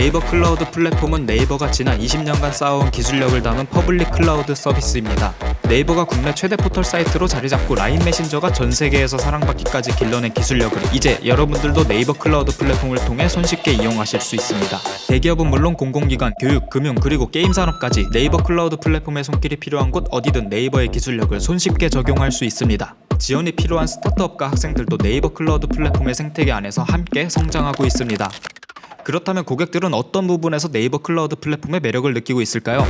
네이버 클라우드 플랫폼은 네이버가 지난 20년간 쌓아온 기술력을 담은 퍼블릭 클라우드 서비스입니다. 네이버가 국내 최대 포털 사이트로 자리 잡고 라인 메신저가 전 세계에서 사랑받기까지 길러낸 기술력을 이제 여러분들도 네이버 클라우드 플랫폼을 통해 손쉽게 이용하실 수 있습니다. 대기업은 물론 공공기관, 교육, 금융 그리고 게임 산업까지 네이버 클라우드 플랫폼의 손길이 필요한 곳 어디든 네이버의 기술력을 손쉽게 적용할 수 있습니다. 지원이 필요한 스타트업과 학생들도 네이버 클라우드 플랫폼의 생태계 안에서 함께 성장하고 있습니다. 그렇다면 고객들은 어떤 부분에서 네이버 클라우드 플랫폼의 매력을 느끼고 있을까요?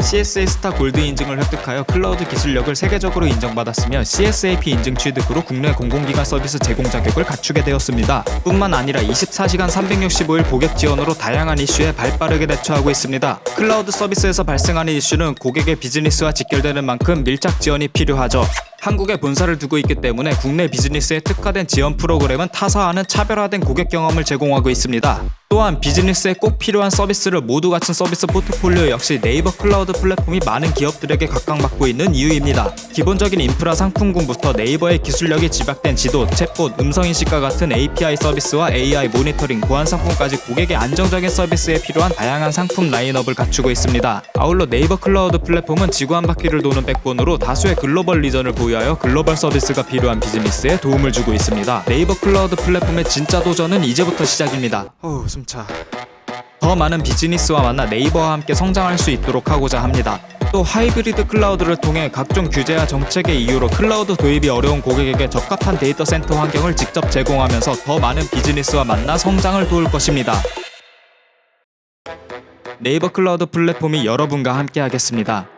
CSA 스타 골드 인증을 획득하여 클라우드 기술력을 세계적으로 인정받았으며 CSAP 인증 취득으로 국내 공공기관 서비스 제공 자격을 갖추게 되었습니다. 뿐만 아니라 24시간 365일 고객 지원으로 다양한 이슈에 발빠르게 대처하고 있습니다. 클라우드 서비스에서 발생하는 이슈는 고객의 비즈니스와 직결되는 만큼 밀착 지원이 필요하죠. 한국에 본사를 두고 있기 때문에 국내 비즈니스에 특화된 지원 프로그램은 타사와는 차별화된 고객 경험을 제공하고 있습니다. 또한 비즈니스에 꼭 필요한 서비스를 모두 갖춘 서비스 포트폴리오 역시 네이버 클라우드 플랫폼이 많은 기업들에게 각광받고 있는 이유입니다. 기본적인 인프라 상품군부터 네이버의 기술력이 집약된 지도, 챗봇, 음성인식과 같은 API 서비스와 AI 모니터링, 보안 상품까지 고객의 안정적인 서비스에 필요한 다양한 상품 라인업을 갖추고 있습니다. 아울러 네이버 클라우드 플랫폼은 지구 한 바퀴를 도는 백본으로 다수의 글로벌 리전을 보유하여 글로벌 서비스가 필요한 비즈니스에 도움을 주고 있습니다. 네이버 클라우드 플랫폼의 진짜 도전은 이제부터 시작입니다. 어우 숨 차. 더 많은 비즈니스와 만나 네이버와 함께 성장할 수 있도록 하고자 합니다. 또 하이브리드 클라우드를 통해 각종 규제와 정책의 이유로 클라우드 도입이 어려운 고객에게 적합한 데이터 센터 환경을 직접 제공하면서 더 많은 비즈니스와 만나 성장을 도울 것입니다. 네이버 클라우드 플랫폼이 여러분과 함께 하겠습니다.